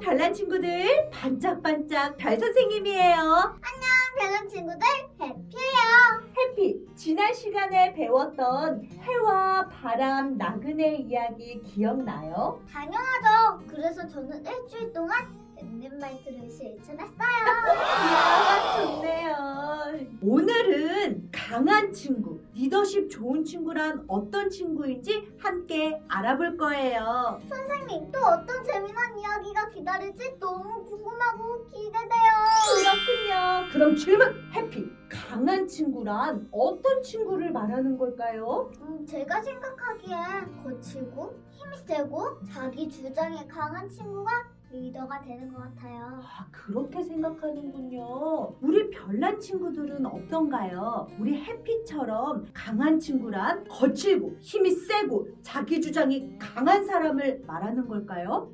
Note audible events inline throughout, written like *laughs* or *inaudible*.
별난 친구들 반짝반짝 별 선생님이에요. 별난 친구들 해피해요. 해피 지난 시간에 배웠던 해와 바람 나그네 이야기 기억나요? 당연하죠. 그래서 저는 일주일 동안 랜드마이크를 실천했어요. 이야 *laughs* 좋네요. 오늘은 강한 친구, 리더십 좋은 친구란 어떤 친구인지 함께 알아볼 거예요. 선생님 또 어떤 재미난 이야기가 기다릴지 너무 궁금하고 기대돼요. 그렇군요. 그럼 질문 해피 강한 친구란 어떤 친구를 말하는 걸까요? 음, 제가 생각하기엔 거칠고 힘이 세고 자기 주장에 강한 친구가 리더가 되는 것 같아요. 아, 그렇게 생각하는군요. 우리 별난 친구들은 어떤가요? 우리 해피처럼 강한 친구란 거칠고 힘이 세고 자기 주장이 강한 사람을 말하는 걸까요?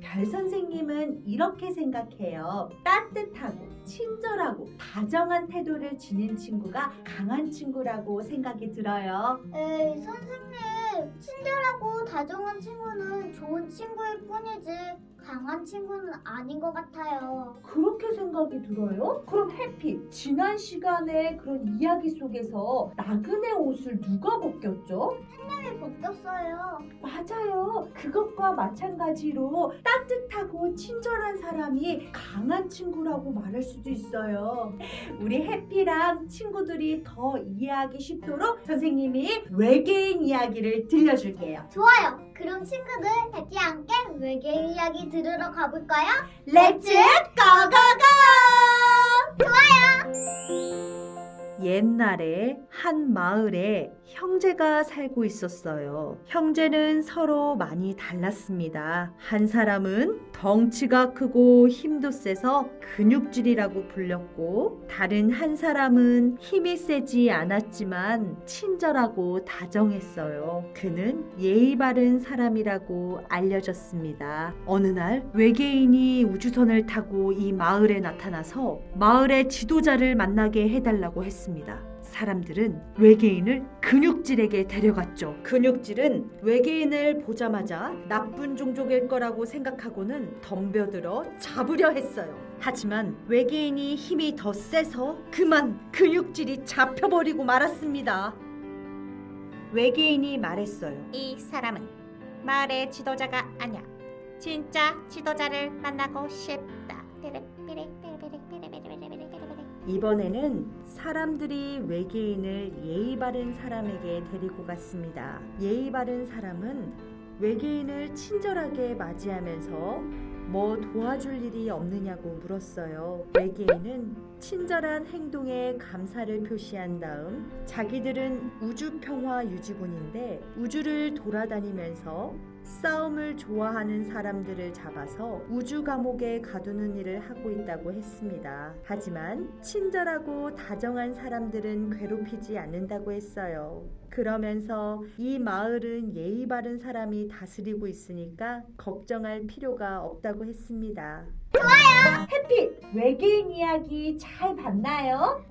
별 선생님은 이렇게 생각해요. 따뜻하고 친절하고 다정한 태도를 지닌 친구가 강한 친구라고 생각이 들어요. 에이 선생님 친절하고 다정한 친구는 좋은 친구일 뿐이지 강한 친구는 아닌 것 같아요. 그렇게 생각이 들어요? 그럼 해피, 지난 시간에 그런 이야기 속에서 나그네 옷을 누가 벗겼죠? 힘이 벗겼어요. 맞아요. 그것과 마찬가지로 따뜻하고 친절한 사람이 강한 친구라고 말할 수도 있어요. 우리 해피랑 친구들이 더 이해하기 쉽도록 선생님이 외계인 이야기를 들려줄게요. 좋아요. 그럼 친구들 해피와 함께 외계인 이야기 들으러 가볼까요? 렛츠 고고고! 옛날에 한 마을에 형제가 살고 있었어요. 형제는 서로 많이 달랐습니다. 한 사람은 덩치가 크고 힘도 세서 근육질이라고 불렸고, 다른 한 사람은 힘이 세지 않았지만 친절하고 다정했어요. 그는 예의 바른 사람이라고 알려졌습니다. 어느 날 외계인이 우주선을 타고 이 마을에 나타나서 마을의 지도자를 만나게 해달라고 했습니다. 사람들은 외계인을 근육질에게 데려갔죠. 근육질은 외계인을 보자마자 나쁜 종족일 거라고 생각하고는 덤벼들어 잡으려 했어요. 하지만 외계인이 힘이 더 세서 그만 근육질이 잡혀버리고 말았습니다. 외계인이 말했어요. 이 사람은 마을의 지도자가 아니야. 진짜 지도자를 만나고 싶다. 이번에는 사람들이 외계인을 예의 바른 사람에게 데리고 갔습니다. 예의 바른 사람은 외계인을 친절하게 맞이하면서 뭐 도와줄 일이 없느냐고 물었어요. 외계인은 친절한 행동에 감사를 표시한 다음 자기들은 우주평화 유지군인데 우주를 돌아다니면서 싸움을 좋아하는 사람들을 잡아서 우주 감옥에 가두는 일을 하고 있다고 했습니다. 하지만 친절하고 다정한 사람들은 괴롭히지 않는다고 했어요. 그러면서 이 마을은 예의 바른 사람이 다스리고 있으니까 걱정할 필요가 없다고 했습니다. 좋아요! 해피! 외계인 이야기 잘 봤나요?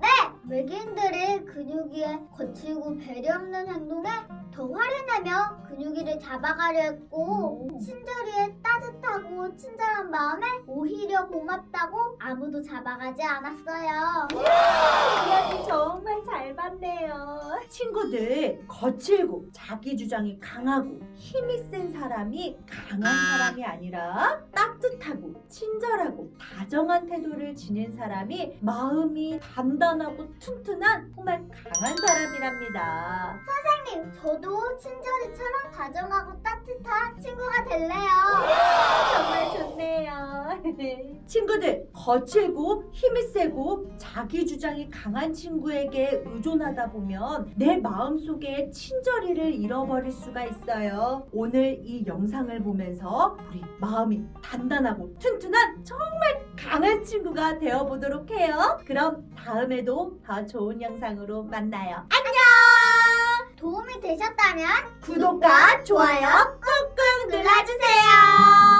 외계인들이 근육이의 거칠고 배려 없는 행동에 더 화를 내며 근육이를 잡아가려 했고 친절이의 따뜻하고 친절한 마음에 오히려 고맙다고 아무도 잡아가지 않았어요. 이야기 정 봤네요. 친구들, 거칠고 자기 주장이 강하고 힘이 센 사람이 강한 사람이 아니라 따뜻하고 다정한 태도를 지닌 사람이 마음이 단단하고 튼튼한 정말 강한 사람이랍니다. 선생님, 저도 친절이처럼 다정하고 따뜻한 친구가 될래요. 정말 좋네요. *laughs* 친구들, 거칠고 힘이 세고 자기 주장이 강한 친구에게 의존하다 보면 내 마음속에 친절이를 잃어버릴 수가 있어요. 오늘 이 영상을 보면서 우리 마음이 단단하고 튼튼한 정말 강한 친구가 되어보도록 해요. 그럼 다음에도 더 좋은 영상으로 만나요. 안녕! 도움이 되셨다면 구독과 좋아요 꾹꾹 눌러주세요.